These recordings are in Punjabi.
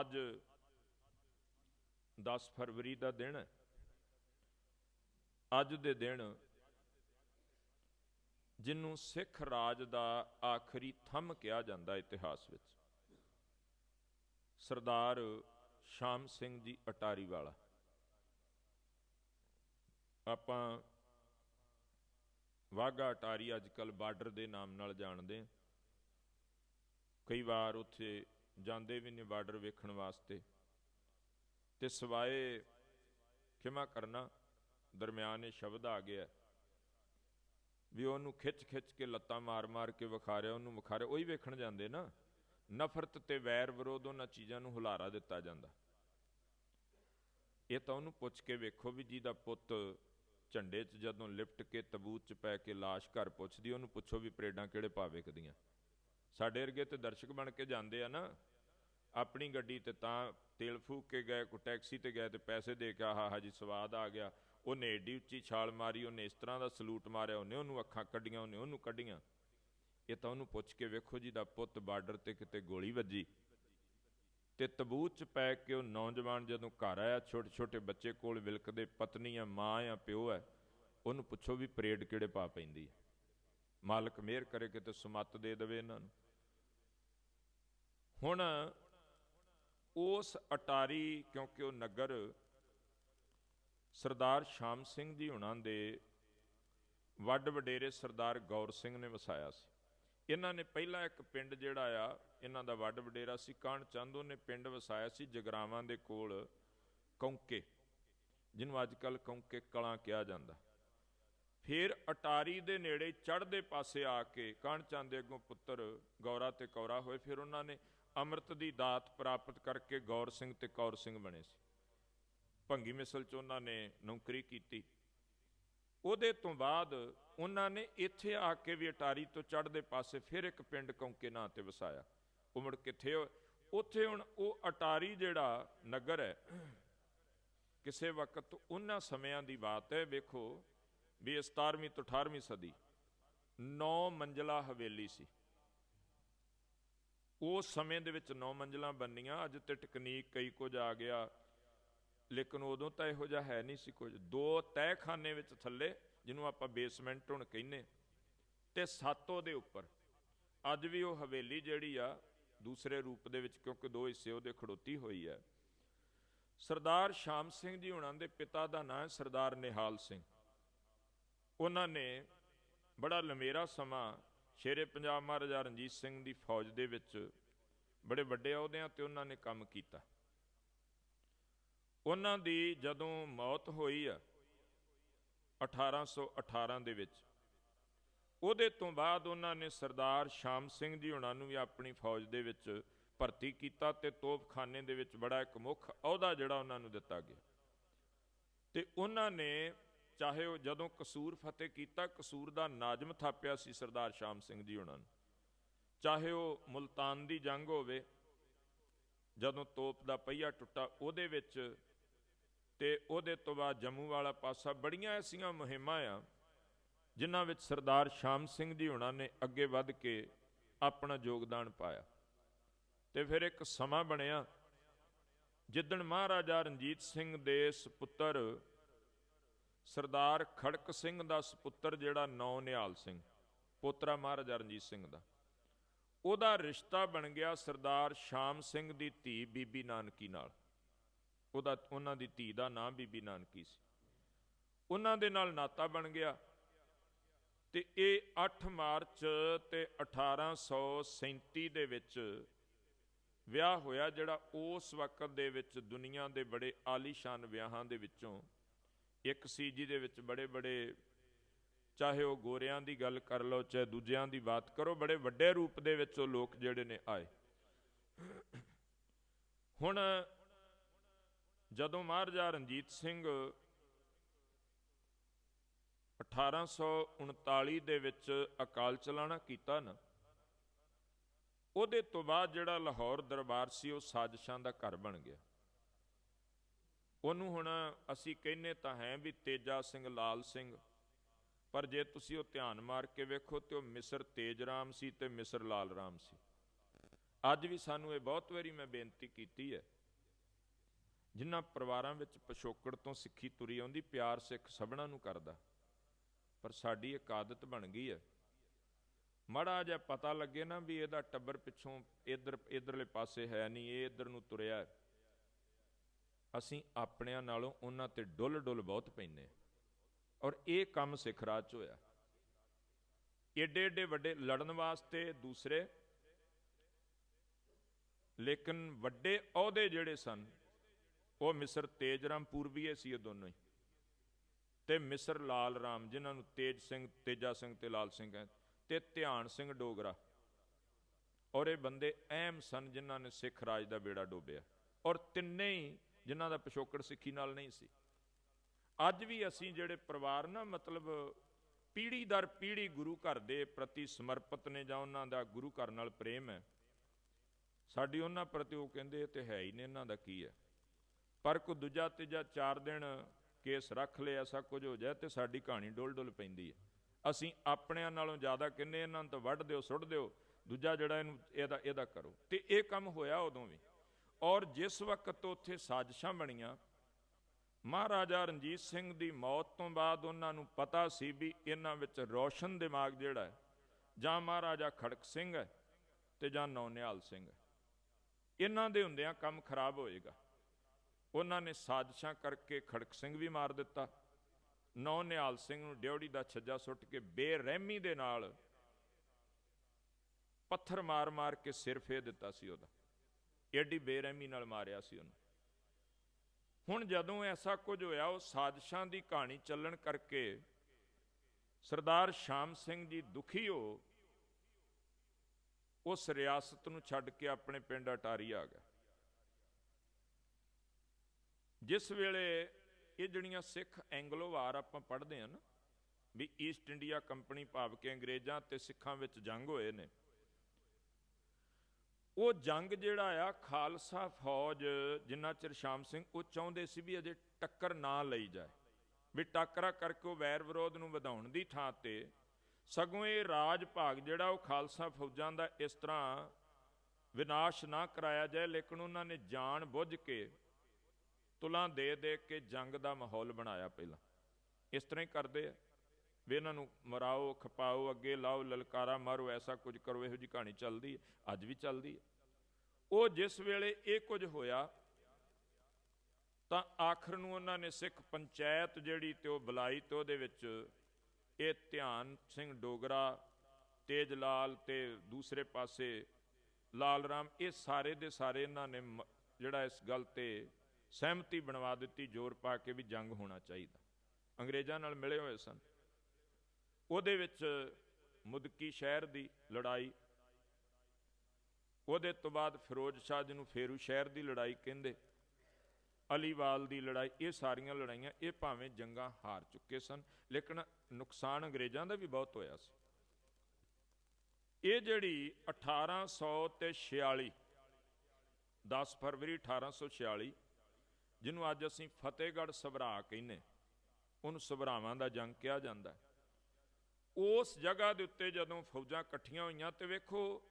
ਅੱਜ 10 ਫਰਵਰੀ ਦਾ ਦਿਨ ਹੈ। ਅੱਜ ਦੇ ਦਿਨ ਜਿਹਨੂੰ ਸਿੱਖ ਰਾਜ ਦਾ ਆਖਰੀ ਥੰਮ ਕਿਹਾ ਜਾਂਦਾ ਇਤਿਹਾਸ ਵਿੱਚ। ਸਰਦਾਰ ਸ਼ਾਮ ਸਿੰਘ ਜੀ ਅਟਾਰੀ ਵਾਲਾ। ਆਪਾਂ ਵਾਗਾ ਅਟਾਰੀ ਅੱਜ ਕੱਲ ਬਾਰਡਰ ਦੇ ਨਾਮ ਨਾਲ ਜਾਣਦੇ ਹਾਂ। ਕਈ ਵਾਰ ਉੱਥੇ ਜਾਂਦੇ ਵੀ ਨੇ ਬਾਰਡਰ ਵੇਖਣ ਵਾਸਤੇ। ਤੇ ਸਵਾਏ ਖਿਮਾ ਕਰਨਾ ਦਰਮਿਆਨ ਇਹ ਸ਼ਬਦ ਆ ਗਿਆ। ਵੀ ਉਹਨੂੰ ਖਿੱਚ ਖਿੱਚ ਕੇ ਲੱਤਾਂ ਮਾਰ ਮਾਰ ਕੇ ਵਿਖਾ ਰਿਹਾ ਉਹਨੂੰ ਵਿਖਾ ਰਿਹਾ ਉਹੀ ਵੇਖਣ ਜਾਂਦੇ ਨਾ। ਨਫ਼ਰਤ ਤੇ ਵੈਰ ਵਿਰੋਧ ਉਹਨਾਂ ਚੀਜ਼ਾਂ ਨੂੰ ਹੁਲਾਰਾ ਦਿੱਤਾ ਜਾਂਦਾ। ਇਹ ਤਾਂ ਉਹਨੂੰ ਪੁੱਛ ਕੇ ਵੇਖੋ ਵੀ ਜਿਹਦਾ ਪੁੱਤ ਝੰਡੇ 'ਚ ਜਦੋਂ ਲਿਫਟ ਕੇ ਤਬੂਤ 'ਚ ਪੈ ਕੇ লাশ ਘਰ ਪੁੱਛਦੀ, ਉਹਨੂੰ ਪੁੱਛੋ ਵੀ ਪਰੇਡਾਂ ਕਿਹੜੇ ਭਾਅ ਵਿਕਦੀਆਂ ਸਾਡੇ ਵਰਗੇ ਤੇ ਦਰਸ਼ਕ ਬਣ ਕੇ ਜਾਂਦੇ ਆ ਨਾ। ਆਪਣੀ ਗੱਡੀ ਤੇ ਤਾਂ ਤੇਲ ਫੂਕ ਕੇ ਗਏ, ਕੋ ਟੈਕਸੀ ਤੇ ਗਏ ਤੇ ਪੈਸੇ ਦੇ ਕੇ ਆਹ ਜੀ ਸਵਾਦ ਆ ਗਿਆ। ਉਹਨੇ ਏਡੀ ਉੱਚੀ ਛਾਲ ਮਾਰੀ, ਉਹਨੇ ਇਸ ਤਰ੍ਹਾਂ ਦਾ ਸਲੂਟ ਮਾਰਿਆ, ਉਹਨੇ ਉਹਨੂੰ ਅੱਖਾਂ ਕੱਢੀਆਂ, ਉਹਨੇ ਉਹਨੂੰ ਕੱਢੀਆਂ। ਇਹ ਤਾਂ ਉਹਨੂੰ ਪੁੱਛ ਕੇ ਵੇਖੋ ਜੀ, ਦਾ ਪੁੱਤ ਬਾਰਡਰ ਤੇ ਕਿਤੇ ਗੋਲੀ ਵੱਜੀ। ਤੇ ਤਬੂਤ ਚ ਪੈ ਕੇ ਉਹ ਨੌਜਵਾਨ ਜਦੋਂ ਘਰ ਆਇਆ ਛੋਟੇ ਛੋਟੇ ਬੱਚੇ ਕੋਲ ਵਿਲਕਦੇ ਪਤਨੀ ਆ, ਮਾਂ ਆ, ਪਿਓ ਹੈ ਉਹਨੂੰ ਪੁੱਛੋ ਵੀ ਪਰੇਡ ਕਿਹੜੇ ਪਾ ਪੈਂਦੀ ਹੈ ਮਾਲਕ ਮਿਹਰ ਕਰੇ ਕਿਤੇ ਸੁਮੱਤ ਦੇ ਦੇਵੇ ਇਹਨਾਂ ਨੂੰ। ਹੁਣ ਉਸ ਅਟਾਰੀ, ਕਿਉਂਕਿ ਉਹ ਨਗਰ ਸਰਦਾਰ ਸ਼ਾਮ ਸਿੰਘ ਜੀ ਹੁਣਾਂ ਦੇ ਵੱਡ ਵਡੇਰੇ ਸਰਦਾਰ ਗੌਰ ਸਿੰਘ ਨੇ ਵਸਾਇਆ ਸੀ। ਇਹਨਾਂ ਨੇ ਪਹਿਲਾਂ ਇੱਕ ਪਿੰਡ ਜਿਹੜਾ ਆ, ਇਹਨਾਂ ਦਾ ਵੱਡ ਵਡੇਰਾ ਸੀ ਕਾਣ ਚੰਦ ਉਹਨੇ ਪਿੰਡ ਵਸਾਇਆ ਸੀ ਜਗਰਾਵਾਂ ਦੇ ਕੋਲ ਕੌਂਕੇ, ਜਿਹਨੂੰ ਅੱਜ ਕੱਲ ਕੌਂਕੇ ਕਲਾਂ ਕਿਹਾ ਜਾਂਦਾ। ਫਿਰ ਅਟਾਰੀ ਦੇ ਨੇੜੇ ਚੜ੍ਹਦੇ ਪਾਸੇ ਆ ਕੇ ਕਾਣ ਚੰਦ ਦੇ ਅੱਗੋਂ ਪੁੱਤਰ ਗੌਰਾ ਤੇ ਕੌਰਾ ਹੋਏ, ਫਿਰ ਉਹਨਾਂ ਨੇ ਅੰਮ੍ਰਿਤ ਦੀ ਦਾਤ ਪ੍ਰਾਪਤ ਕਰਕੇ ਗੌਰ ਸਿੰਘ ਤੇ ਕੌਰ ਸਿੰਘ ਬਣੇ ਸੀ। ਭੰਗੀ ਮਿਸਲ ਚ ਉਹਨਾਂ ਨੇ ਨੌਕਰੀ ਕੀਤੀ। ਉਹਦੇ ਤੋਂ ਬਾਅਦ ਉਹਨਾਂ ਨੇ ਇੱਥੇ ਆ ਕੇ ਵੀ ਅਟਾਰੀ ਤੋਂ ਚੜ੍ਹਦੇ ਪਾਸੇ ਫਿਰ ਇੱਕ ਪਿੰਡ ਕੌਂਕੇ ਨਾਂ ਤੇ ਵਸਾਇਆ। ਉਹ ਮੁੜ ਕਿੱਥੇ ਹੋ- ਉੱਥੇ ਹੁਣ ਉਹ ਅਟਾਰੀ ਜਿਹੜਾ ਨਗਰ ਹੈ, ਕਿਸੇ ਵਕਤ ਉਹਨਾਂ ਸਮਿਆਂ ਦੀ ਬਾਤ ਹੈ, ਵੇਖੋ ਵੀ ਇਹ 17ਵੀਂ ਤੋਂ 18ਵੀਂ ਸਦੀ 9 ਮੰਜ਼ਲਾ ਹਵੇਲੀ ਸੀ। ਉਸ ਸਮੇਂ ਦੇ ਵਿੱਚ 9 ਮੰਜ਼ਲਾਂ ਬੰਨੀਆਂ ਅੱਜ ਤੇ ਟੈਕਨੀਕ ਕਈ ਕੁਝ ਆ ਗਿਆ। ਲੇਕਿਨ ਉਦੋਂ ਤਾਂ ਇਹੋ ਜਿਹਾ ਹੈ ਨਹੀਂ ਸੀ ਕੁਝ। ਦੋ ਤਹਿਖਾਨੇ ਵਿੱਚ ਥੱਲੇ, ਜਿਹਨੂੰ ਆਪਾਂ ਬੇਸਮੈਂਟ ਹੁਣ ਕਹਿੰਨੇ ਤੇ ਸੱਤ ਉਹਦੇ ਉੱਪਰ। ਅੱਜ ਵੀ ਉਹ ਹਵੇਲੀ ਜਿਹੜੀ ਆ, ਦੂਸਰੇ ਰੂਪ ਦੇ ਵਿੱਚ, ਕਿਉਂਕਿ ਦੋ ਹਿੱਸੇ ਉਹਦੇ ਖੜੋਤੀ ਹੋਈ ਹੈ ਸਰਦਾਰ ਸ਼ਾਮ ਸਿੰਘ ਜੀ ਹੁਣਾਂ ਦੇ ਪਿਤਾ ਦਾ ਨਾਂ ਹੈ ਸਰਦਾਰ ਨਿਹਾਲ ਸਿੰਘ। ਉਹਨਾਂ ਨੇ ਬੜਾ ਲੰਮੇਰਾ ਸਮਾਂ ਸ਼ੇਰੇ ਪੰਜਾਬ ਮਹਾਰਾਜਾ ਰਣਜੀਤ ਸਿੰਘ ਦੀ ਫੌਜ ਦੇ ਵਿੱਚ ਬੜੇ ਵੱਡੇ ਅਹੁਦਿਆਂ ਤੇ ਉਹਨਾਂ ਨੇ ਕੰਮ ਕੀਤਾ। ਉਹਨਾਂ ਦੀ ਜਦੋਂ ਮੌਤ ਹੋਈ ਆ 1818 ਦੇ ਵਿੱਚ, ਉਹਦੇ ਤੋਂ ਬਾਅਦ ਉਹਨਾਂ ਨੇ ਸਰਦਾਰ ਸ਼ਾਮ ਸਿੰਘ ਜੀ ਹੁਣਾਂ ਨੂੰ ਵੀ ਆਪਣੀ ਫੌਜ ਦੇ ਵਿੱਚ ਭਰਤੀ ਕੀਤਾ ਤੇ ਤੋਪਖਾਨੇ ਦੇ ਵਿੱਚ ਬੜਾ ਇੱਕ ਮੁੱਖ ਅਹੁਦਾ ਜਿਹੜਾ ਉਹਨਾਂ ਨੂੰ ਦਿੱਤਾ ਗਿਆ। ਤੇ ਉਹਨਾਂ ਨੇ ਚਾਹੇ ਉਹ ਜਦੋਂ ਕਸੂਰ ਫਤਿਹ ਕੀਤਾ, ਕਸੂਰ ਦਾ ਨਾਜ਼ਮ ਥਾਪਿਆ ਸੀ ਸਰਦਾਰ ਸ਼ਾਮ ਸਿੰਘ ਜੀ ਉਹਨਾਂ ਨੇ। ਚਾਹੇ ਉਹ ਮੁਲਤਾਨ ਦੀ ਜੰਗ ਹੋਵੇ, ਜਦੋਂ ਤੋਪ ਦਾ ਪਹੀਆ ਟੁੱਟਾ ਉਹਦੇ ਵਿੱਚ ਤੇ ਉਹਦੇ ਤੋਂ ਬਾਅਦ ਜੰਮੂ ਵਾਲਾ ਪਾਸਾ, ਬੜੀਆਂ ਐਸੀਆਂ ਮੁਹਿੰਮਾਂ ਆ, ਜਿਨ੍ਹਾਂ ਵਿੱਚ ਸਰਦਾਰ ਸ਼ਾਮ ਸਿੰਘ ਜੀ ਹੁਣਾਂ ਨੇ ਅੱਗੇ ਵੱਧ ਕੇ ਆਪਣਾ ਯੋਗਦਾਨ ਪਾਇਆ। ਤੇ ਫਿਰ ਇੱਕ ਸਮਾਂ ਬਣਿਆ, ਜਿੱਦਣ ਮਹਾਰਾਜਾ ਰਣਜੀਤ ਸਿੰਘ ਦੇ ਸੁਪੁੱਤਰ ਸਰਦਾਰ ਖੜਕ ਸਿੰਘ ਦਾ ਸੁਪੁੱਤਰ ਜਿਹੜਾ ਨੌ ਨਿਹਾਲ ਸਿੰਘ, ਪੋਤਰਾ ਮਹਾਰਾਜਾ ਰਣਜੀਤ ਸਿੰਘ ਦਾ। ਉਹਦਾ ਰਿਸ਼ਤਾ ਬਣ ਗਿਆ ਸਰਦਾਰ ਸ਼ਾਮ ਸਿੰਘ ਦੀ ਧੀ ਬੀਬੀ ਨਾਨਕੀ ਨਾਲ। ਉਹਦਾ, ਉਹਨਾਂ ਦੀ ਧੀ ਦਾ ਨਾਮ ਬੀਬੀ ਨਾਨਕੀ ਸੀ। ਉਹਨਾਂ ਦੇ ਨਾਲ ਨਾਤਾ ਬਣ ਗਿਆ ਤੇ ਇਹ 8 ਮਾਰਚ ਤੇ 1837 ਦੇ ਵਿੱਚ ਵਿਆਹ ਹੋਇਆ, ਜਿਹੜਾ ਉਸ ਵਕਤ ਦੇ ਵਿੱਚ ਦੁਨੀਆ ਦੇ ਬੜੇ ਆਲੀਸ਼ਾਨ ਵਿਆਹਾਂ ਦੇ ਵਿੱਚੋਂ ਇੱਕ ਸੀ ਜਿਹਦੇ ਵਿੱਚ ਬੜੇ ਬੜੇ, ਚਾਹੇ ਉਹ ਗੋਰਿਆਂ ਦੀ ਗੱਲ ਕਰ ਲਓ, ਚਾਹੇ ਦੂਜਿਆਂ ਦੀ ਬਾਤ ਕਰੋ, ਬੜੇ ਵੱਡੇ ਰੂਪ ਦੇ ਵਿੱਚ ਉਹ ਲੋਕ ਜਿਹੜੇ ਨੇ ਆਏ। ਹੁਣ ਜਦੋਂ ਮਹਾਰਾਜਾ ਰਣਜੀਤ ਸਿੰਘ 1839 ਦੇ ਵਿੱਚ ਅਕਾਲ ਚਲਾਣਾ ਕੀਤਾ ਨਾ, ਉਹਦੇ ਤੋਂ ਬਾਅਦ ਜਿਹੜਾ ਲਾਹੌਰ ਦਰਬਾਰ ਸੀ, ਉਹ ਸਾਜ਼ਿਸ਼ਾਂ ਦਾ ਘਰ ਬਣ ਗਿਆ। ਉਹਨੂੰ ਹੁਣ ਅਸੀਂ ਕਹਿੰਨੇ ਤਾਂ ਹੈ ਵੀ ਤੇਜਾ ਸਿੰਘ, ਲਾਲ ਸਿੰਘ। ਪਰ ਜੇ ਤੁਸੀਂ ਉਹ ਧਿਆਨ ਮਾਰ ਕੇ ਵੇਖੋ ਤੇ ਉਹ ਮਿਸਰ ਤੇਜ ਰਾਮ ਸੀ ਤੇ ਮਿਸਰ ਲਾਲ ਰਾਮ ਸੀ। ਅੱਜ ਵੀ ਸਾਨੂੰ ਇਹ ਬਹੁਤ ਵਾਰੀ ਮੈਂ ਬੇਨਤੀ ਕੀਤੀ ਹੈ। ਜਿਨ੍ਹਾਂ ਪਰਿਵਾਰਾਂ ਵਿੱਚ ਪਿਛੋਕੜ ਤੋਂ ਸਿੱਖੀ ਤੁਰੀ ਆਉਂਦੀ, ਪਿਆਰ ਸਿੱਖ ਸਭਨਾਂ ਨੂੰ ਕਰਦਾ। ਪਰ ਸਾਡੀ ਇੱਕ ਆਦਤ ਬਣ ਗਈ ਹੈ। ਮੜਾ ਜਿਹਾ ਪਤਾ ਲੱਗੇ ਨਾ ਵੀ ਇਹਦਾ ਟੱਬਰ ਪਿੱਛੋਂ ਇਧਰ, ਇਧਰਲੇ ਪਾਸੇ ਹੈ ਨਹੀਂ, ਇਹ ਇਧਰ ਨੂੰ ਤੁਰਿਆ ਅਸੀਂ ਆਪਣਿਆਂ ਨਾਲੋਂ ਉਹਨਾਂ ਤੇ ਡੁੱਲ ਡੁੱਲ ਬਹੁਤ ਪੈਨੇ ਔਰ ਇਹ ਕੰਮ ਸਿੱਖ ਰਾਜ 'ਚ ਹੋਇਆ। ਏਡੇ ਏਡੇ ਵੱਡੇ ਲੜਨ ਵਾਸਤੇ ਦੂਸਰੇ, ਲੇਕਿਨ ਵੱਡੇ ਅਹੁਦੇ ਜਿਹੜੇ ਸਨ, ਉਹ ਮਿਸਰ ਤੇਜਰਾਮ ਪੂਰਬੀਏ ਸੀ ਇਹ ਦੋਨੋਂ ਹੀ। ਤੇ ਮਿਸਰ ਲਾਲ ਰਾਮ, ਜਿਨ੍ਹਾਂ ਨੂੰ ਤੇਜ ਸਿੰਘ, ਤੇਜਾ ਸਿੰਘ ਤੇ ਲਾਲ ਸਿੰਘ ਹੈ ਤੇ ਧਿਆਨ ਸਿੰਘ ਡੋਗਰਾ। ਔਰ ਇਹ ਬੰਦੇ ਅਹਿਮ ਸਨ ਜਿਨ੍ਹਾਂ ਨੇ ਸਿੱਖ ਰਾਜ ਦਾ ਬੇੜਾ ਡੋਬਿਆ। ਔਰ ਤਿੰਨੇ ਹੀ ਜਿਨ੍ਹਾਂ ਦਾ ਪਿਛੋਕੜ ਸਿੱਖੀ ਨਾਲ ਨਹੀਂ ਸੀ। ਅੱਜ ਵੀ ਅਸੀਂ ਜਿਹੜੇ ਪਰਿਵਾਰ ਨਾ, ਮਤਲਬ ਪੀੜ੍ਹੀ ਦਰ ਪੀੜ੍ਹੀ ਗੁਰੂ ਘਰ ਦੇ ਪ੍ਰਤੀ ਸਮਰਪਿਤ ਨੇ ਜਾਂ ਉਹਨਾਂ ਦਾ ਗੁਰੂ ਘਰ ਨਾਲ ਪ੍ਰੇਮ ਹੈ, ਸਾਡੀ ਉਹਨਾਂ ਪ੍ਰਤੀ ਉਹ ਕਹਿੰਦੇ ਇਹ ਤੇ ਹੈ ਹੀ ਨੇ, ਇਹਨਾਂ ਦਾ ਕੀ ਹੈ। ਪਰ ਕੋ ਦੂਜਾ ਤੀਜਾ ਚਾਰ ਦਿਨ ਕੇਸ ਰੱਖ ਲਿਆ ਐਸਾ ਕੁਝ ਹੋ ਜਾਏ ਤੇ ਸਾਡੀ ਕਹਾਣੀ ਡੋਲ ਡੋਲ ਪੈਂਦੀ ਹੈ। ਅਸੀਂ ਆਪਣਿਆਂ ਨਾਲੋਂ ਜ਼ਿਆਦਾ ਕਿੰਨੇ, ਇਹਨਾਂ ਨੂੰ ਤਾਂ ਵੱਢ ਦਿਓ, ਸੁੱਟ ਦਿਓ, ਦੂਜਾ ਜਿਹੜਾ ਇਹਨੂੰ, ਇਹਦਾ ਇਹਦਾ ਕਰੋ। ਤੇ ਇਹ ਕੰਮ ਹੋਇਆ ਉਦੋਂ ਵੀ। ਔਰ ਜਿਸ ਵਕਤ ਉੱਥੇ ਸਾਜ਼ਿਸ਼ਾਂ ਬਣੀਆਂ, ਮਹਾਰਾਜਾ ਰਣਜੀਤ ਸਿੰਘ ਦੀ ਮੌਤ ਤੋਂ ਬਾਅਦ ਉਹਨਾਂ ਨੂੰ ਪਤਾ ਸੀ ਵੀ ਇਹਨਾਂ ਵਿੱਚ ਰੋਸ਼ਨ ਦਿਮਾਗ ਜਿਹੜਾ ਹੈ, ਜਾਂ ਮਹਾਰਾਜਾ ਖੜਕ ਸਿੰਘ ਹੈ ਤੇ ਜਾਂ ਨੌਨਿਹਾਲ ਸਿੰਘ ਹੈ। ਇਹਨਾਂ ਦੇ ਹੁੰਦਿਆਂ ਕੰਮ ਖਰਾਬ ਹੋਏਗਾ। ਉਹਨਾਂ ਨੇ ਸਾਜ਼ਿਸ਼ਾਂ ਕਰਕੇ ਖੜਕ ਸਿੰਘ ਵੀ ਮਾਰ ਦਿੱਤਾ। ਨੌ ਨਿਹਾਲ ਸਿੰਘ ਨੂੰ ਡਿਉੜੀ ਦਾ ਛੱਜਾ ਸੁੱਟ ਕੇ ਬੇਰਹਿਮੀ ਦੇ ਨਾਲ ਪੱਥਰ ਮਾਰ-ਮਾਰ ਕੇ ਸਿਰ ਫੇਰ ਦਿੱਤਾ ਸੀ ਉਹਦਾ। ਏਡੀ ਬੇਰਹਿਮੀ ਨਾਲ ਮਾਰਿਆ ਸੀ ਉਹਨੂੰ। ਹੁਣ ਜਦੋਂ ਐਸਾ ਕੁਝ ਹੋਇਆ, ਉਹ ਸਾਜ਼ਿਸ਼ਾਂ ਦੀ ਕਹਾਣੀ ਚੱਲਣ ਕਰਕੇ ਸਰਦਾਰ ਸ਼ਾਮ ਸਿੰਘ ਜੀ ਦੁਖੀ ਹੋ, ਉਸ ਰਿਆਸਤ ਨੂੰ ਛੱਡ ਕੇ ਆਪਣੇ ਪਿੰਡ ਅਟਾਰੀ ਆ ਗਿਆ। ਜਿਸ ਵੇਲੇ ਇਹ ਜਿਹੜੀਆਂ ਸਿੱਖ ਐਂਗਲੋ ਵਾਰ ਆਪਾਂ ਪੜ੍ਹਦੇ ਹਾਂ ਨਾ, ਵੀ ਈਸਟ ਇੰਡੀਆ ਕੰਪਨੀ ਭਾਵ ਕੇ ਅੰਗਰੇਜ਼ਾਂ ਤੇ ਸਿੱਖਾਂ ਵਿੱਚ ਜੰਗ ਹੋਏ ਨੇ ਉਹ ਜੰਗ ਜਿਹੜਾ ਆ, ਖਾਲਸਾ ਫੌਜ ਜਿੰਨਾ ਚਿਰ ਸ਼ਾਮ ਸਿੰਘ, ਉਹ ਚਾਹੁੰਦੇ ਸੀ ਵੀ ਅਜੇ ਟੱਕਰ ਨਾ ਲਈ ਜਾਏ। ਵੀ ਟੱਕਰਾ ਕਰਕੇ ਉਹ ਵੈਰ ਵਿਰੋਧ ਨੂੰ ਵਧਾਉਣ ਦੀ ਥਾਂ ਤੇ ਸਗੋਂ ਇਹ ਰਾਜ ਭਾਗ ਜਿਹੜਾ, ਉਹ ਖਾਲਸਾ ਫੌਜਾਂ ਦਾ ਇਸ ਤਰ੍ਹਾਂ ਵਿਨਾਸ਼ ਨਾ ਕਰਾਇਆ ਜਾਏ, ਲੇਕਿਨ ਉਹਨਾਂ ਨੇ ਜਾਣ ਬੁੱਝ ਕੇ ਤੁਲਾਂ ਦੇ ਦੇ ਕੇ ਜੰਗ ਦਾ ਮਾਹੌਲ ਬਣਾਇਆ ਪਹਿਲਾਂ। ਇਸ ਤਰ੍ਹਾਂ ਹੀ ਕਰਦੇ ਆ। ਵੀ ਇਹਨਾਂ ਨੂੰ ਮਰਾਓ, ਖਪਾਓ, ਅੱਗੇ ਲਾਓ, ਲਲਕਾਰਾ ਮਾਰੋ, ਐਸਾ ਕੁਝ ਕਰੋ, ਇਹੋ ਜੀ ਕਹਾਣੀ ਚੱਲਦੀ ਹੈ, ਅੱਜ ਵੀ ਚੱਲਦੀ ਹੈ। ਉਹ ਜਿਸ ਵੇਲੇ ਇਹ ਕੁਝ ਹੋਇਆ, ਤਾਂ ਆਖਰ ਨੂੰ ਉਹਨਾਂ ਨੇ ਸਿੱਖ ਪੰਚਾਇਤ ਜਿਹੜੀ ਤੇ ਉਹ ਬੁਲਾਈ ਤੇ ਉਹਦੇ ਵਿੱਚ ਇਹ ਧਿਆਨ ਸਿੰਘ ਡੋਗਰਾ, ਤੇਜ ਲਾਲ ਤੇ ਦੂਸਰੇ ਪਾਸੇ ਲਾਲ ਰਾਮ, ਇਹ ਸਾਰੇ ਦੇ ਸਾਰੇ ਇਹਨਾਂ ਨੇ ਮ- ਜਿਹੜਾ ਇਸ ਗੱਲ ਤੇ ਸਹਿਮਤੀ ਬਣਵਾ ਦਿੱਤੀ, ਜ਼ੋਰ ਪਾ ਕੇ ਵੀ ਜੰਗ ਹੋਣਾ ਚਾਹੀਦਾ। ਅੰਗਰੇਜ਼ਾਂ ਨਾਲ ਮਿਲੇ ਹੋਏ ਸਨ। ਉਹਦੇ ਵਿੱਚ ਮੁਦਕੀ ਸ਼ਹਿਰ ਦੀ ਲੜਾਈ, ਉਹਦੇ ਤੋਂ ਬਾਅਦ ਫਿਰੋਜ਼ ਸ਼ਾਹ ਜਿਹਨੂੰ ਫੇਰੂ ਸ਼ਹਿਰ ਦੀ ਲੜਾਈ ਕਹਿੰਦੇ, ਅਲੀਵਾਲ ਦੀ ਲੜਾਈ, ਇਹ ਸਾਰੀਆਂ ਲੜਾਈਆਂ, ਇਹ ਭਾਵੇਂ ਜੰਗਾਂ ਹਾਰ ਚੁੱਕੇ ਸਨ, ਲੇਕਿਨ ਨੁਕਸਾਨ ਅੰਗਰੇਜ਼ਾਂ ਦਾ ਵੀ ਬਹੁਤ ਹੋਇਆ ਸੀ ਇਹ ਜਿਹੜੀ 1800 ਤੇ 46 10 ਫਰਵਰੀ 1846 ਜਿਹਨੂੰ ਅੱਜ ਅਸੀਂ ਫਤਿਹਗੜ੍ਹ ਸਭਰਾ ਕਹਿੰਨੇ ਉਹਨੂੰ ਸਭਰਾਵਾਂ ਦਾ ਜੰਗ ਕਿਹਾ ਜਾਂਦਾ ਹੈ। ਉਸ ਜਗ੍ਹਾ ਦੇ ਉੱਤੇ ਜਦੋਂ ਫੌਜਾਂ ਇਕੱਠੀਆਂ ਹੋਈਆਂ ਤੇ ਵੇਖੋ,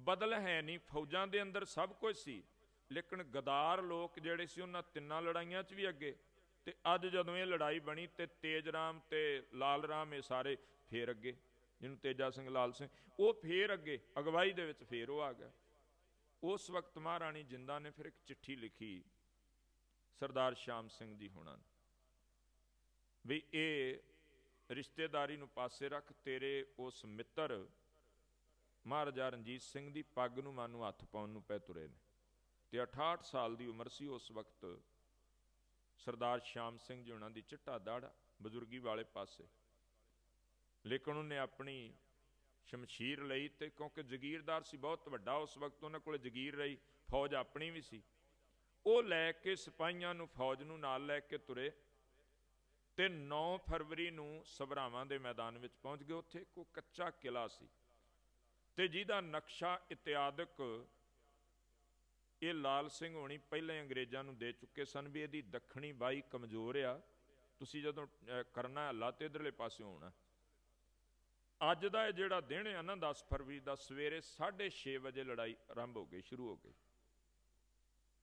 ਬਦਲ ਹੈ ਨਹੀਂ। ਫੌਜਾਂ ਦੇ ਅੰਦਰ ਸਭ ਕੁਝ ਸੀ। ਲੇਕਿਨ ਗਦਾਰ ਲੋਕ ਜਿਹੜੇ ਸੀ, ਉਹਨਾਂ ਤਿੰਨਾਂ ਲੜਾਈਆਂ 'ਚ ਵੀ ਅੱਗੇ। ਤੇ ਅੱਜ ਜਦੋਂ ਇਹ ਲੜਾਈ ਬਣੀ ਤੇ ਤੇਜ ਰਾਮ ਤੇ ਲਾਲ ਰਾਮ ਇਹ ਸਾਰੇ ਫੇਰ ਅੱਗੇ। ਜਿਹਨੂੰ ਤੇਜਾ ਸਿੰਘ, ਲਾਲ ਸਿੰਘ, ਉਹ ਫੇਰ ਅੱਗੇ। ਅਗਵਾਈ ਦੇ ਵਿੱਚ ਫੇਰ ਉਹ ਆ ਗਿਆ। ਉਸ ਵਕਤ ਮਹਾਰਾਣੀ ਜਿੰਦਾ ਨੇ ਫਿਰ ਇੱਕ ਚਿੱਠੀ ਲਿਖੀ ਸਰਦਾਰ ਸ਼ਾਮ ਸਿੰਘ ਜੀ ਹੋਣਾ ਵੀ ਇਹ ਰਿਸ਼ਤੇਦਾਰੀ ਨੂੰ ਪਾਸੇ ਰੱਖ, ਤੇਰੇ ਉਸ ਮਿੱਤਰ ਮਹਾਰਾਜਾ ਰਣਜੀਤ ਸਿੰਘ ਦੀ ਪੱਗ ਨੂੰ ਮਨ ਨੂੰ ਹੱਥ ਪਾਉਣ ਨੂੰ ਪੈ ਤੁਰੇ ਨੇ। ਤੇ 68 ਸਾਲ ਦੀ ਉਮਰ ਸੀ ਉਸ ਵਕਤ ਸਰਦਾਰ ਸ਼ਾਮ ਸਿੰਘ ਜੀ ਉਹਨਾਂ ਦੀ ਚਿੱਟਾ ਦਾੜਾ ਬਜ਼ੁਰਗੀ ਵਾਲੇ ਪਾਸੇ। ਲੇਕਿਨ ਉਹਨੇ ਆਪਣੀ ਸ਼ਮਸ਼ੀਰ ਲਈ ਤੇ ਕਿਉਂਕਿ ਜ਼ਗੀਰਦਾਰ ਸੀ, ਬਹੁਤ ਵੱਡਾ ਉਸ ਵਕਤ ਉਹਨਾਂ ਕੋਲ ਜ਼ਗੀਰ ਰਹੀ, ਫੌਜ ਆਪਣੀ ਵੀ ਸੀ। ਉਹ ਲੈ ਕੇ ਸਿਪਾਹੀਆਂ ਨੂੰ ਫੌਜ ਨੂੰ ਨਾਲ ਲੈ ਕੇ ਤੁਰੇ। ਤੇ 9 ਫਰਵਰੀ ਨੂੰ ਸਭਰਾਵਾਂ ਦੇ ਮੈਦਾਨ ਵਿੱਚ ਪਹੁੰਚ ਗਏ। ਉੱਥੇ ਕੋ ਕੱਚਾ ਕਿਲਾ ਸੀ ਤੇ ਜਿਹਦਾ ਨਕਸ਼ਾ ਇਤਿਆਦਕ ਇਹ ਲਾਲ ਸਿੰਘ ਹੋਣੀ ਪਹਿਲੇ ਅੰਗਰੇਜ਼ਾਂ ਨੂੰ ਦੇ ਚੁੱਕੇ ਸਨ ਵੀ ਇਹਦੀ ਦੱਖਣੀ ਬਾਈ ਕਮਜ਼ੋਰ ਆ। ਤੁਸੀਂ ਜਦੋਂ ਕਰਨਾ ਹੱਲਾ ਤੇ ਇਧਰਲੇ ਪਾਸੇ ਹੋਣਾ। ਅੱਜ ਦਾ ਇਹ ਜਿਹੜਾ ਦਿਨ ਹੈ ਨਾ 10 ਫਰਵਰੀ ਦਾ, ਸਵੇਰੇ 6:30 ਵਜੇ ਲੜਾਈ ਆਰੰਭ ਹੋ ਗਈ, ਸ਼ੁਰੂ ਹੋ ਗਈ।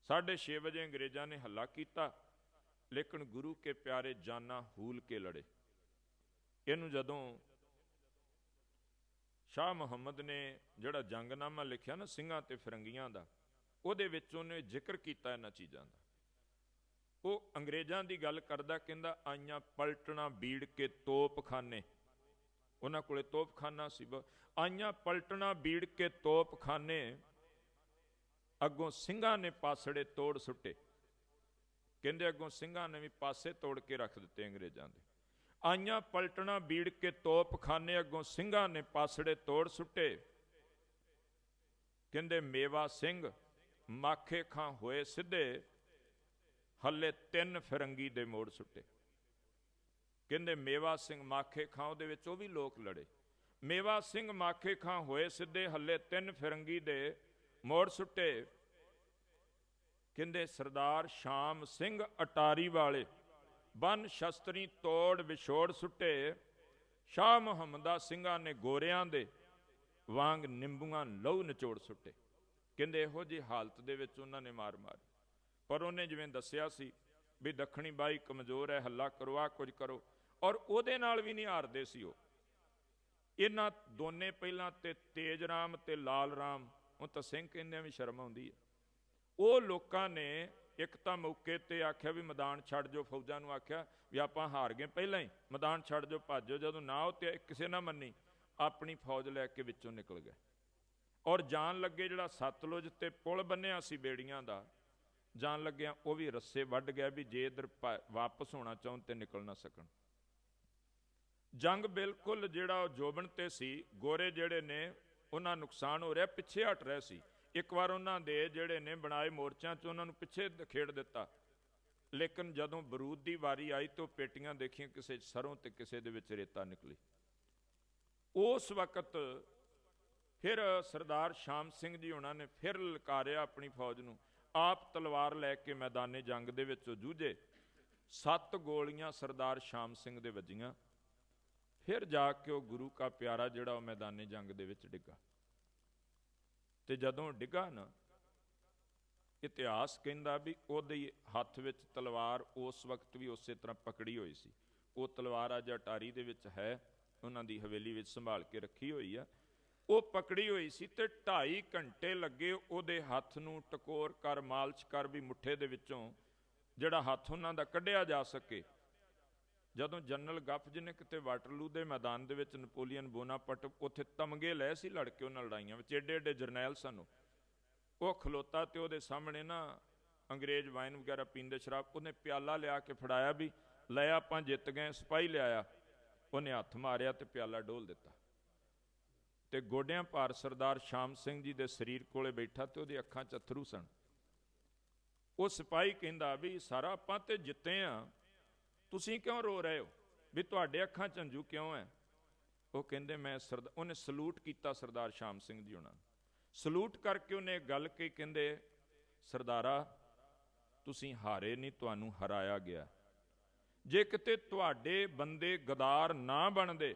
6:30 ਵਜੇ ਅੰਗਰੇਜ਼ਾਂ ਨੇ ਹੱਲਾ ਕੀਤਾ। ਲੇਕਿਨ ਗੁਰੂ ਕੇ ਪਿਆਰੇ ਜਾਨਾ ਹੂਲ ਕੇ ਲੜੇ। ਇਹਨੂੰ ਜਦੋਂ ਸ਼ਾਹ ਮੁਹੰਮਦ ਨੇ ਜਿਹੜਾ ਜੰਗਨਾਮਾ ਲਿਖਿਆ ਨਾ ਸਿੰਘਾਂ ਤੇ ਫਿਰੰਗੀਆਂ ਦਾ, ਉਹਦੇ ਵਿੱਚ ਉਹਨੇ ਜ਼ਿਕਰ ਕੀਤਾ ਇਹਨਾਂ ਚੀਜ਼ਾਂ ਦਾ। ਉਹ ਅੰਗਰੇਜ਼ਾਂ ਦੀ ਗੱਲ ਕਰਦਾ, ਕਹਿੰਦਾ, ਆਈਆਂ ਪਲਟਣਾ ਬੀੜ ਕੇ ਤੋਪਖਾਨੇ। ਉਹਨਾਂ ਕੋਲੇ ਤੋਪਖਾਨਾ ਸੀ ਬ- ਆਈਆਂ ਪਲਟਣਾ ਬੀੜ ਕੇ ਤੋਪਖਾਨੇ। ਅੱਗੋਂ ਸਿੰਘਾਂ ਨੇ ਪਾਸੜੇ ਤੋੜ ਸੁੱਟੇ। ਕਹਿੰਦੇ ਅੱਗੋਂ ਸਿੰਘਾਂ ਨੇ ਵੀ ਪਾਸੇ ਤੋੜ ਕੇ ਰੱਖ ਦਿੱਤੇ ਅੰਗਰੇਜ਼ਾਂ ਦੇ। ਆਈਆਂ ਪਲਟਣਾ ਬੀੜ ਕੇ ਤੋਪਖਾਨੇ ਅੱਗੋਂ ਸਿੰਘਾਂ ਨੇ ਪਾਸੜੇ ਤੋੜ ਸੁੱਟੇ। ਕਹਿੰਦੇ ਮੇਵਾ ਸਿੰਘ, ਮਾਖੇ ਖਾਂ ਹੋਏ ਸਿੱਧੇ, ਹੱਲੇ ਤਿੰਨ ਫਿਰੰਗੀ ਦੇ ਮੋੜ ਸੁੱਟੇ। ਕਹਿੰਦੇ ਮੇਵਾ ਸਿੰਘ, ਮਾਖੇ ਖਾਂ ਉਹਦੇ ਵਿੱਚ ਉਹ ਵੀ ਲੋਕ ਲੜੇ। ਮੇਵਾ ਸਿੰਘ, ਮਾਖੇ ਖਾਂ ਹੋਏ ਸਿੱਧੇ, ਹੱਲੇ ਤਿੰਨ ਫਿਰੰਗੀ ਦੇ ਮੋੜ ਸੁੱਟੇ। ਕਹਿੰਦੇ, ਸਰਦਾਰ ਸ਼ਾਮ ਸਿੰਘ ਅਟਾਰੀ ਵਾਲੇ ਬਨ ਸ਼ਸਤਰੀ ਤੋੜ ਵਿਛੋੜ ਸੁੱਟੇ। ਸ਼ਾਹ ਮੁਹੰਮਦਾ ਸਿੰਘਾਂ ਨੇ ਗੋਰਿਆਂ ਦੇ ਵਾਂਗ ਨਿੰਬੂਆਂ ਲਹੂ ਨਿਚੋੜ ਸੁੱਟੇ। ਕਹਿੰਦੇ, ਇਹੋ ਜੀ ਹਾਲਤ ਦੇ ਵਿੱਚ ਉਹਨਾਂ ਨੇ ਮਾਰ ਮਾਰ। ਪਰ ਉਹਨੇ ਜਿਵੇਂ ਦੱਸਿਆ ਸੀ ਵੀ ਦੱਖਣੀ ਬਾਈ ਕਮਜ਼ੋਰ ਹੈ, ਹੱਲਾ ਕਰੋ, ਆਹ ਕੁਝ ਕਰੋ ਔਰ ਉਹਦੇ ਨਾਲ ਵੀ ਨਹੀਂ ਹਾਰਦੇ ਸੀ ਉਹ। ਇਹਨਾਂ ਦੋਨੇ ਪਹਿਲਾਂ ਤੇ ਤੇਜ ਰਾਮ ਤੇ ਲਾਲ ਰਾਮ, ਉਹ ਤਾਂ ਸਿੰਘ ਕਹਿੰਦੇ ਵੀ ਸ਼ਰਮ ਆਉਂਦੀ ਹੈ। ਉਹ ਲੋਕਾਂ ਨੇ ਇੱਕ ਤਾਂ ਮੌਕੇ ਤੇ ਆਖਿਆ ਵੀ ਮੈਦਾਨ ਛੱਡ ਜੋ ਫੌਜਾਂ ਨੂੰ ਆਖਿਆ ਵੀ ਆਪਾਂ ਹਾਰ ਗਏ ਪਹਿਲਾਂ ਹੀ, ਮੈਦਾਨ ਛੱਡ ਜੋ ਭੱਜੋ ਜਦੋਂ ਨਾ ਉਹ ਤੇ ਕਿਸੇ ਨਾ ਮੰਨੀ, ਆਪਣੀ ਫੌਜ ਲੈ ਕੇ ਵਿੱਚੋਂ ਨਿਕਲ ਗਏ। ਔਰ ਜਾਣ ਲੱਗੇ ਜਿਹੜਾ ਸਤਲੁਜ ਤੇ ਪੁਲ ਬੰਨਿਆ ਸੀ ਬੇੜੀਆਂ ਦਾ, ਜਾਣ ਲੱਗਿਆ ਉਹ ਵੀ ਰੱਸੇ ਵੱਢ ਗਿਆ ਵੀ ਜੇ ਇਧਰ ਵਾਪਸ ਹੋਣਾ ਚਾਹੁੰ ਤੇ ਨਿਕਲ ਨਾ ਸਕਣ। ਜੰਗ ਬਿਲਕੁਲ ਜਿਹੜਾ ਉਹ ਜੋਬਨ ਤੇ ਸੀ, ਗੋਰੇ ਜਿਹੜੇ ਨੇ, ਉਹਨਾਂ ਨੁਕਸਾਨ ਹੋ ਰਿਹਾ, ਪਿੱਛੇ ਹਟ ਰਿਹਾ ਸੀ। ਇੱਕ ਵਾਰ ਉਹਨਾਂ ਦੇ ਜਿਹੜੇ ਨੇ ਬਣਾਏ ਮੋਰਚਿਆਂ 'ਚ ਉਹਨਾਂ ਨੂੰ ਪਿੱਛੇ ਖੇੜ ਦਿੱਤਾ। ਲੇਕਿਨ ਜਦੋਂ ਬਰੂਦ ਦੀ ਵਾਰੀ ਆਈ ਤਾਂ ਪੇਟੀਆਂ ਦੇਖੀਆਂ ਕਿਸੇ 'ਚ ਸਰੋਂ ਤੇ ਕਿਸੇ ਦੇ ਵਿੱਚ ਰੇਤਾ ਨਿਕਲੀ। ਉਸ ਵਕਤ ਫਿਰ ਸਰਦਾਰ ਸ਼ਾਮ ਸਿੰਘ ਜੀ ਉਹਨਾਂ ਨੇ ਫਿਰ ਲਕਾਰਿਆ ਆਪਣੀ ਫੌਜ ਨੂੰ, ਆਪ ਤਲਵਾਰ ਲੈ ਕੇ ਮੈਦਾਨੇ ਜੰਗ ਦੇ ਵਿੱਚ ਜੂਝੇ। ਸੱਤ ਗੋਲੀਆਂ ਸਰਦਾਰ ਸ਼ਾਮ ਸਿੰਘ ਦੇ ਵੱਜੀਆਂ। ਫਿਰ ਜਾ ਕੇ ਉਹ ਗੁਰੂ ਕਾ ਪਿਆਰਾ ਜਿਹੜਾ ਉਹ ਮੈਦਾਨੇ ਜੰਗ ਦੇ ਵਿੱਚ ਡਿੱਗਾ। ਤੇ ਜਦੋਂ ਡਿੱਗਾ ਨਾ, ਇਤਿਹਾਸ ਕਹਿੰਦਾ ਵੀ ਉਹਦੇ ਹੱਥ ਵਿੱਚ ਤਲਵਾਰ ਉਸ ਵਕਤ ਵੀ ਉਸੇ ਤਰ੍ਹਾਂ ਪਕੜੀ ਹੋਈ ਸੀ। ਉਹ ਤਲਵਾਰ ਅੱਜ ਅਟਾਰੀ ਦੇ ਵਿੱਚ ਹੈ, ਉਹਨਾਂ ਦੀ ਹਵੇਲੀ ਵਿੱਚ ਸੰਭਾਲ ਕੇ ਰੱਖੀ ਹੋਈ ਆ। ਉਹ ਪਕੜੀ ਹੋਈ ਸੀ ਤੇ 2.5 ਘੰਟੇ ਲੱਗੇ ਉਹਦੇ ਹੱਥ ਨੂੰ ਟਕੋਰ ਕਰ ਮਾਲਚ ਕਰ ਵੀ ਮੁੱਠੇ ਦੇ ਵਿੱਚੋਂ ਜਿਹੜਾ ਹੱਥ ਉਹਨਾਂ ਦਾ ਕੱਢਿਆ ਜਾ ਸਕੇ ਜਦੋਂ ਜਨਰਲ ਗੱਫ ਜੀ ਨੇ ਕਿਤੇ ਵਾਟਰਲੂ ਦੇ ਮੈਦਾਨ ਦੇ ਵਿੱਚ ਨੈਪੋਲੀਅਨ ਬੋਨਾਪਟ ਉੱਥੇ ਤਮਗੇ ਲਏ ਸੀ ਲੜ ਕੇ ਉਹਨਾਂ ਲੜਾਈਆਂ ਵਿੱਚ ਏਡੇ ਏਡੇ ਜਰਨੈਲ ਸਨ। ਉਹ। ਉਹ ਖਲੋਤਾ ਤੇ ਉਹਦੇ ਸਾਹਮਣੇ ਨਾ ਅੰਗਰੇਜ਼ ਵਾਈਨ ਵਗੈਰਾ ਪੀਂਦੇ ਸ਼ਰਾਬ, ਉਹਨੇ ਪਿਆਲਾ ਲਿਆ ਕੇ ਫੜਾਇਆ ਵੀ, ਲੈ ਆਪਾਂ ਜਿੱਤ ਗਏ, ਸਿਪਾਹੀ ਲਿਆਇਆ ਉਹਨੇ ਹੱਥ ਮਾਰਿਆ ਤੇ ਪਿਆਲਾ ਡੋਲ ਦਿੱਤਾ। ਤੇ ਗੋਡਿਆਂ ਭਾਰ ਸਰਦਾਰ ਸ਼ਾਮ ਸਿੰਘ ਜੀ ਦੇ ਸਰੀਰ ਕੋਲੇ ਬੈਠਾ ਤੇ ਉਹਦੀ ਅੱਖਾਂ 'ਚ ਅਥਰੂ ਸਨ। ਉਹ ਸਿਪਾਹੀ ਕਹਿੰਦਾ ਵੀ, ਸਾਰਾ ਆਪਾਂ ਤੇ ਜਿੱਤੇ ਆ। ਤੁਸੀਂ ਕਿਉਂ ਰੋ ਰਹੇ ਹੋ? ਵੀ ਤੁਹਾਡੇ ਅੱਖਾਂ 'ਚ ਹੰਝੂ ਕਿਉਂ ਹੈ ਉਹ ਕਹਿੰਦੇ, ਮੈਂ ਸਰਦਾ, ਉਹਨੇ ਸਲੂਟ ਕੀਤਾ ਸਰਦਾਰ ਸ਼ਾਮ ਸਿੰਘ ਜੀ ਉਹਨਾਂ ਸਲੂਟ ਕਰਕੇ ਉਹਨੇ ਗੱਲ ਕਹੀ, ਕਹਿੰਦੇ, ਸਰਦਾਰਾ, ਤੁਸੀਂ ਹਾਰੇ ਨਹੀਂ, ਤੁਹਾਨੂੰ ਹਰਾਇਆ ਗਿਆ। ਜੇ ਕਿਤੇ ਤੁਹਾਡੇ ਬੰਦੇ ਗਦਾਰ ਨਾ ਬਣਦੇ,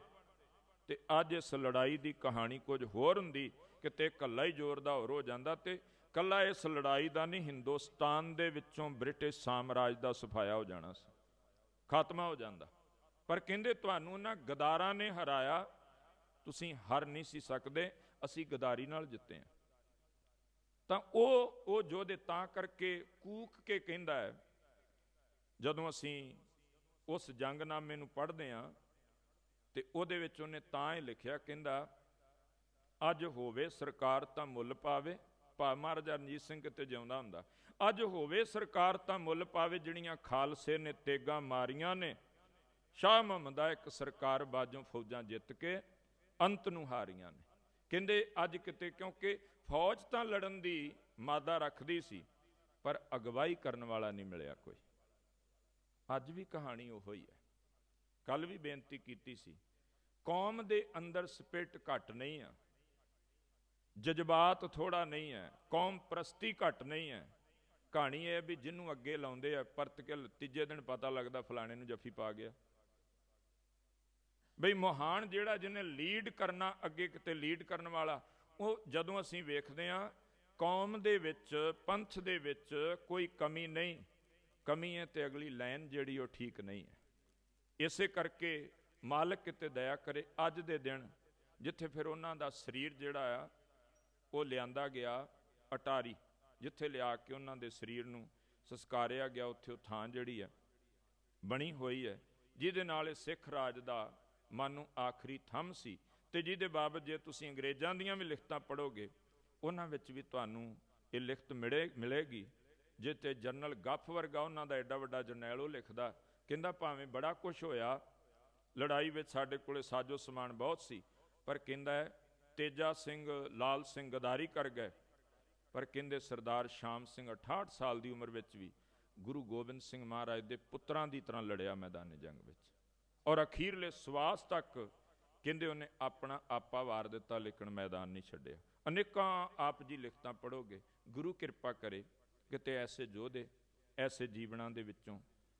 ਤੇ ਅੱਜ ਇਸ ਲੜਾਈ ਦੀ ਕਹਾਣੀ ਕੁਝ ਹੋਰ ਹੁੰਦੀ, ਕਿਤੇ ਕੱਲਾ ਹੀ ਜ਼ੋਰ ਦਾ ਹੋਰ ਹੋ ਜਾਂਦਾ, ਤੇ ਕੱਲਾ ਇਸ ਲੜਾਈ ਦਾ ਨਹੀਂ, ਹਿੰਦੁਸਤਾਨ ਦੇ ਵਿੱਚੋਂ ਬ੍ਰਿਟਿਸ਼ ਸਾਮਰਾਜ ਦਾ ਸਫਾਇਆ ਹੋ ਜਾਣਾ ਸੀ। ਖਾਤਮਾ ਹੋ ਜਾਂਦਾ। ਪਰ ਕਹਿੰਦੇ ਤੁਹਾਨੂੰ ਉਹਨਾਂ ਗਦਾਰਾਂ ਨੇ ਹਰਾਇਆ। ਤੁਸੀਂ ਹਰ ਨਹੀਂ ਸੀ ਸਕਦੇ, ਅਸੀਂ ਗਦਾਰੀ ਨਾਲ ਜਿੱਤੇ ਹਾਂ। ਤਾਂ ਉਹ ਉਹ ਜੋਧੇ ਤਾਂ ਕਰਕੇ ਕੂਕ ਕੇ ਕਹਿੰਦਾ ਹੈ, ਜਦੋਂ ਅਸੀਂ ਉਸ ਜੰਗਨਾਮੇ ਨੂੰ ਪੜ੍ਹਦੇ ਹਾਂ, ਤੇ ਉਹਦੇ ਵਿੱਚ ਉਹਨੇ ਤਾਂ ਹੀ ਲਿਖਿਆ, ਕਹਿੰਦਾ, ਅੱਜ ਹੋਵੇ ਸਰਕਾਰ ਤਾਂ ਮੁੱਲ ਪਾਵੇ ਭਾ ਮਹਾਰਾਜਾ ਰਣਜੀਤ ਸਿੰਘ ਕਿਤੇ ਜਿਉਂਦਾ ਹੁੰਦਾ। ਅੱਜ ਹੋਵੇ ਸਰਕਾਰ ਤਾਂ ਮੁੱਲ ਪਾਵੇ ਜਿਹੜੀਆਂ ਖਾਲਸੇ ਨੇ ਤੇਗਾ ਮਾਰੀਆਂ ਨੇ। ਸ਼ਾਹ ਮੁਹੰਮਦ ਸਰਕਾਰ ਬਾਜੋਂ ਫੌਜਾਂ ਜਿੱਤ ਕੇ ਅੰਤ ਨੂੰ ਹਾਰੀਆਂ ਨੇ। ਕਹਿੰਦੇ ਅੱਜ ਕਿਤੇ ਕਿਉਂਕਿ ਫੌਜ ਤਾਂ ਲੜਨ ਦੀ ਮਾਦਾ ਰੱਖਦੀ ਸੀ, ਪਰ ਅਗਵਾਈ ਕਰਨ ਵਾਲਾ ਨਹੀਂ ਮਿਲਿਆ ਕੋਈ। ਅੱਜ ਵੀ ਕਹਾਣੀ ਉਹੋ ਹੀ ਹੈ। ਕੱਲ ਵੀ ਬੇਨਤੀ ਕੀਤੀ ਸੀ, ਕੌਮ ਦੇ ਅੰਦਰ ਸਪਿਰਟ ਘਟ ਨਹੀਂ ਆ। ਜਜ਼ਬਾਤ ਥੋੜਾ ਨਹੀਂ ਹੈ, ਕੌਮ ਪ੍ਰਸਤੀ ਘਟ ਨਹੀਂ ਹੈ। ਕਹਾਣੀ ਇਹ ਵੀ ਜਿਹਨੂੰ ਅੱਗੇ ਲਾਉਂਦੇ ਆ, ਪਰਤ ਕੇ ਤੀਜੇ ਦਿਨ ਪਤਾ ਲੱਗਦਾ ਫਲਾਣੇ ਨੂੰ ਜੱਫੀ ਪਾ ਗਿਆ। ਬਈ ਮਹਾਨ ਜਿਹੜਾ ਜਿਹਨੇ ਲੀਡ ਕਰਨਾ, ਅੱਗੇ ਕਿਤੇ ਲੀਡ ਕਰਨ ਵਾਲਾ, ਉਹ ਜਦੋਂ ਅਸੀਂ ਵੇਖਦੇ ਹਾਂ, ਕੌਮ ਦੇ ਵਿੱਚ, ਪੰਥ ਦੇ ਵਿੱਚ ਕੋਈ ਕਮੀ ਨਹੀਂ, ਕਮੀ ਹੈ ਤੇ ਅਗਲੀ ਲਾਈਨ ਜਿਹੜੀ ਉਹ ਠੀਕ ਨਹੀਂ ਹੈ। ਇਸੇ ਕਰਕੇ ਮਾਲਕ ਕਿਤੇ ਦਇਆ ਕਰੇ, ਅੱਜ ਦੇ ਦਿਨ, ਜਿੱਥੇ ਫਿਰ ਉਹਨਾਂ ਦਾ ਸਰੀਰ ਜਿਹੜਾ ਆ ਉਹ ਲਿਆਂਦਾ ਗਿਆ ਅਟਾਰੀ, ਜਿੱਥੇ ਲਿਆ ਕੇ ਉਹਨਾਂ ਦੇ ਸਰੀਰ ਨੂੰ ਸੰਸਕਾਰਿਆ ਗਿਆ, ਉੱਥੇ ਉਹ ਥਾਂ ਜਿਹੜੀ ਹੈ, ਬਣੀ ਹੋਈ ਹੈ, ਜਿਹਦੇ ਨਾਲ ਇਹ ਸਿੱਖ ਰਾਜ ਦਾ ਮਨ ਨੂੰ ਆਖਰੀ ਥੰਮ ਸੀ। ਤੇ ਜਿਹਦੇ ਬਾਬਤ ਜੇ ਤੁਸੀਂ ਅੰਗਰੇਜ਼ਾਂ ਦੀਆਂ ਵੀ ਲਿਖਤਾਂ ਪੜੋਗੇ ਉਹਨਾਂ ਵਿੱਚ ਵੀ ਤੁਹਾਨੂੰ ਇਹ ਲਿਖਤ ਮਿਲੇ, ਮਿਲੇਗੀ। ਜਿੱਤੇ ਜਨਰਲ ਗੱਫ ਵਰਗਾ ਉਹਨਾਂ ਦਾ ਐਡਾ ਵੱਡਾ ਜਰਨੈਲ ਉਹ ਲਿਖਦਾ, ਕਹਿੰਦਾ ਭਾਵੇਂ ਬੜਾ ਕੁਝ ਹੋਇਆ, ਲੜਾਈ ਵਿੱਚ ਸਾਡੇ ਕੋਲੇ ਸਾਜੋ ਸਮਾਨ ਬਹੁਤ ਸੀ, ਪਰ ਕਹਿੰਦਾ ਤੇਜਾ ਸਿੰਘ ਲਾਲ ਸਿੰਘ ਗਦਾਰੀ ਕਰ ਗਏ। ਪਰ ਕਹਿੰਦੇ ਸਰਦਾਰ ਸ਼ਾਮ ਸਿੰਘ 68 ਸਾਲ ਦੀ ਉਮਰ ਵਿੱਚ ਵੀ ਗੁਰੂ ਗੋਬਿੰਦ ਸਿੰਘ ਮਹਾਰਾਜ ਦੇ ਪੁੱਤਰਾਂ ਦੀ ਤਰ੍ਹਾਂ ਲੜਿਆ ਮੈਦਾਨ ਜੰਗ ਵਿੱਚ। ਔਰ ਅਖੀਰਲੇ ਸਵਾਸ ਤੱਕ ਕਹਿੰਦੇ ਉਹਨੇ ਆਪਣਾ ਆਪਾ ਵਾਰ ਦਿੱਤਾ, ਲੇਕਿਨ ਮੈਦਾਨ ਨਹੀਂ ਛੱਡਿਆ। ਅਨੇਕਾਂ ਆਪ ਜੀ ਲਿਖਤਾਂ ਪੜੋਗੇ ਗੁਰੂ ਕਿਰਪਾ ਕਰੇ ਕਿਤੇ ਐਸੇ ਯੋਧੇ, ਐਸੇ ਜੀਵਨਾਂ ਦੇ ਵਿੱਚੋਂ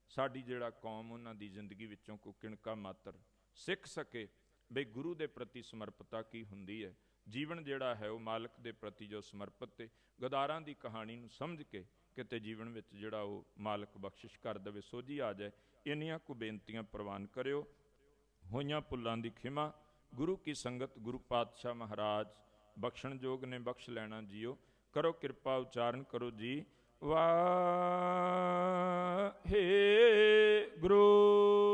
ਸਾਡੀ ਜਿਹੜਾ ਕੌਮ ਉਹਨਾਂ ਦੀ ਜ਼ਿੰਦਗੀ ਵਿੱਚੋਂ ਕੋਈ ਕਿਣਕਾ ਮਾਤਰ ਸਿੱਖ ਸਕੇ ਬਈ ਗੁਰੂ ਦੇ ਪ੍ਰਤੀ ਸਮਰਪਤਾ ਕੀ ਹੁੰਦੀ ਹੈ? ਜੀਵਨ ਜਿਹੜਾ ਹੈ ਉਹ ਮਾਲਕ ਦੇ ਪ੍ਰਤੀ ਜੋ ਸਮਰਪਿਤ ਤੇ ਗਦਾਰਾਂ ਦੀ ਕਹਾਣੀ ਨੂੰ ਸਮਝ ਕੇ ਕਿਤੇ ਜੀਵਨ ਵਿੱਚ ਜਿਹੜਾ ਉਹ ਮਾਲਕ ਬਖਸ਼ਿਸ਼ ਕਰ ਦੇਵੇ ਸੋਝੀ ਆ ਜਾਏ। ਇੰਨੀਆਂ ਕੁ ਬੇਨਤੀਆਂ ਪ੍ਰਵਾਨ ਕਰਿਓ। ਹੋਈਆਂ ਭੁੱਲਾਂ ਦੀ ਖਿਮਾ, ਗੁਰੂ ਕੀ ਸੰਗਤ, ਗੁਰੂ ਪਾਤਸ਼ਾਹ ਮਹਾਰਾਜ ਬਖਸ਼ਣਯੋਗ ਨੇ ਬਖਸ਼ ਲੈਣਾ ਜੀਓ। ਕਰੋ ਕਿਰਪਾ, ਉਚਾਰਨ ਕਰੋ ਜੀ। ਵਾਹੇ ਗੁਰੂ।